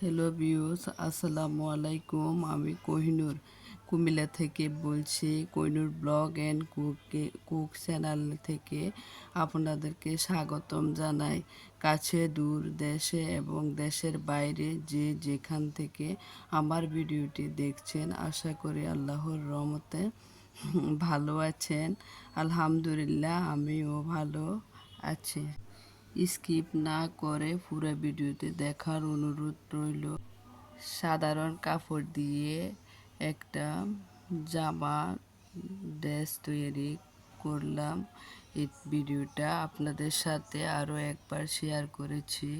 Hello views আসসালামু আলাইকুম। আমি কোহিনুর। কুমিল্লা থেকে বলছি, Kohinoor blog and cook cook channel থেকে আপনাদেরকে স্বাগতম জানাই। কাছে, দূর, দেশে এবং দেশের বাইরে যে যেখান থেকে আমার ভিডিওটি দেখছেন, আশা করি আল্লাহর রহমতে ভালো আছেন। আলহামদুলিল্লাহ, আমিও ভালো আছি। স্কিপ না করে পুরো ভিডিওতে দেখার অনুরোধ রইল। সাধারণ কাপড় দিয়ে একটা জামা ড্রেস তৈরি করলাম। এই ভিডিওটা আপনাদের সাথে আরও একবার শেয়ার করেছি।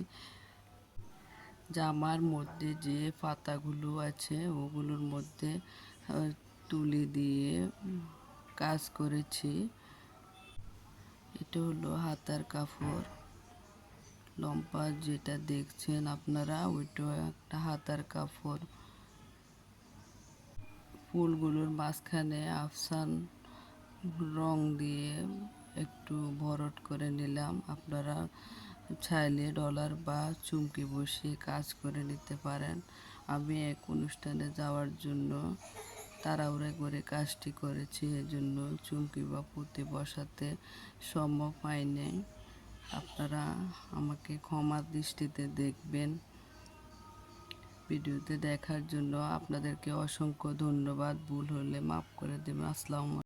জামার মধ্যে যে পাতাগুলো আছে, ওগুলোর মধ্যে তুলি দিয়ে কাজ করেছি। এটা হলো হাতার কাপড়। লম্বা যেটা দেখছেন আপনারা, ওইটা একটা হাতার কাপড়। ফুলগুলোর মাঝখানে আফসান রং দিয়ে একটু ভরট করে নিলাম। আপনারা চাইলে ডলার বা চুমকি বসিয়ে কাজ করে নিতে পারেন। আমি এক অনুষ্ঠানে যাওয়ার জন্য তাড়াহুড়া করে কাজটি করেছি, এজন্য চুমকি বা পুঁতি বসাতে সম্ভব হয়নি। আপনারা আমাকে ক্ষমার দৃষ্টিতে দেখবেন। ভিডিওতে দেখার জন্য আপনাদেরকে অসংখ্য ধন্যবাদ। ভুল হলে মাফ করে দেবেন। আসসালামু